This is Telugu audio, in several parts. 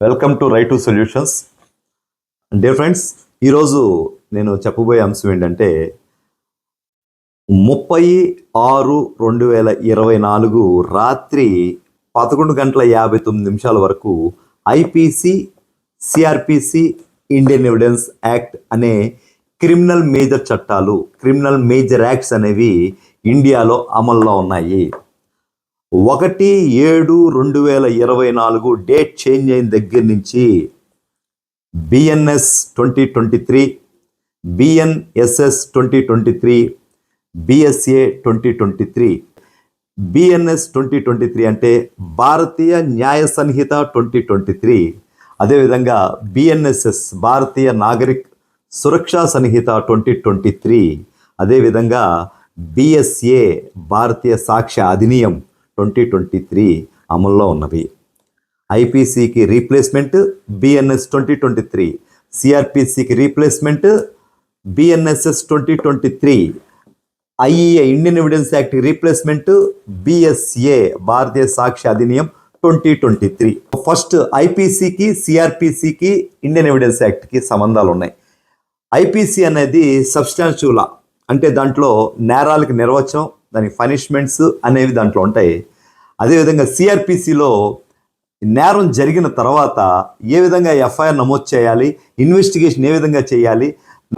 Welcome to right to solutions. Dear friends ఈరోజు నేను చెప్పబోయే అంశం ఏంటంటే ముప్పై ఆరు రెండు వేల ఇరవై నాలుగు రాత్రి పదకొండు గంటల యాభై తొమ్మిది నిమిషాల వరకు IPC CRPC Indian evidence act అనే క్రిమినల్ మేజర్ చట్టాలు క్రిమినల్ మేజర్ యాక్ట్స్ అనేవి ఇండియాలో అమల్లో ఉన్నాయి. ఒకటి ఏడు రెండు వేల ఇరవై నాలుగు డేట్ చేంజ్ అయిన దగ్గర నుంచి BNS twenty twenty three BNSS twenty twenty three BSA twenty twenty three. BNS twenty twenty three అంటే Bharatiya Nyaya Sanhita twenty twenty three. అదేవిధంగా BNSS Bharatiya Nagarik Suraksha Sanhita twenty twenty three. అదేవిధంగా BSA Bharatiya Sakshya Adhiniyam twenty twenty three అమల్లో ఉన్నవి. ఐపీసీకి replacement BNS twenty twenty three. సిఆర్పిసికి replacement BNSS twenty twenty three. IEA Indian evidence act replacement BSA Bharatiya Sakshya Adhiniyam twenty twenty three. First ఐపీసీకి సిఆర్పిసికి ఇండియన్ ఎవిడెన్స్ యాక్ట్కి సంబంధాలు ఉన్నాయి. ఐపీసీ అనేది సబ్స్టాన్షివ్ లా అంటే దాంట్లో నేరాలకి నిర్వచనం దాని పనిష్మెంట్స్ అనేవి దాంట్లో ఉంటాయి. అదేవిధంగా సిఆర్పిసిలో నేరం జరిగిన తర్వాత ఏ విధంగా ఎఫ్ఐఆర్ నమోదు చేయాలి ఇన్వెస్టిగేషన్ ఏ విధంగా చేయాలి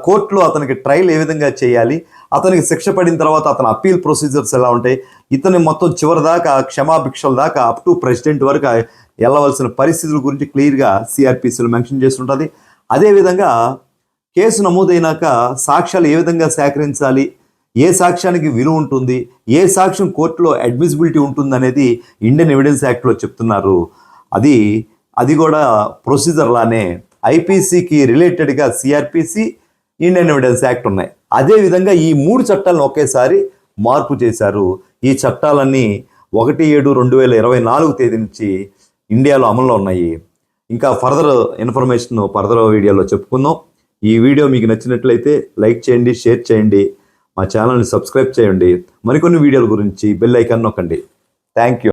కోర్టులో అతనికి ట్రయల్ ఏ విధంగా చేయాలి అతనికి శిక్ష పడిన తర్వాత అతని అప్పీల్ ప్రొసీజర్స్ ఎలా ఉంటాయి ఇతని మొత్తం చివరి దాకా క్షమాభిక్షల దాకా అప్ టు ప్రెసిడెంట్ వరకు వెళ్ళవలసిన పరిస్థితుల గురించి క్లియర్గా సిఆర్పిసిలో మెన్షన్ చేస్తుంటుంది. అదేవిధంగా కేసు నమోదైనాక సాక్ష్యాలు ఏ విధంగా సేకరించాలి ఏ సాక్ష్యానికి విలువ ఉంటుంది ఏ సాక్ష్యం కోర్టులో అడ్మిసిబిలిటీ ఉంటుంది అనేది ఇండియన్ ఎవిడెన్స్ యాక్ట్లో చెప్తున్నారు. అది అది కూడా ప్రొసీజర్ లానే ఐపీసీకి రిలేటెడ్గా సిఆర్పిసి ఇండియన్ ఎవిడెన్స్ యాక్ట్ ఉన్నాయి. అదేవిధంగా ఈ మూడు చట్టాలను ఒకేసారి మార్పు చేశారు. ఈ చట్టాలన్నీ ఒకటి ఏడు రెండు వేల ఇరవై నాలుగు తేదీ నుంచి ఇండియాలో అమల్లో ఉన్నాయి. ఇంకా ఫర్దర్ ఇన్ఫర్మేషన్ ఫర్దర్ వీడియోలో చెప్పుకుందాం. ఈ వీడియో మీకు నచ్చినట్లయితే లైక్ చేయండి షేర్ చేయండి. మా ఛానల్ని సబ్స్క్రైబ్ చేయండి. మరికొన్ని వీడియోల గురించి బెల్ ఐకాన్ నొక్కండి. Thank you.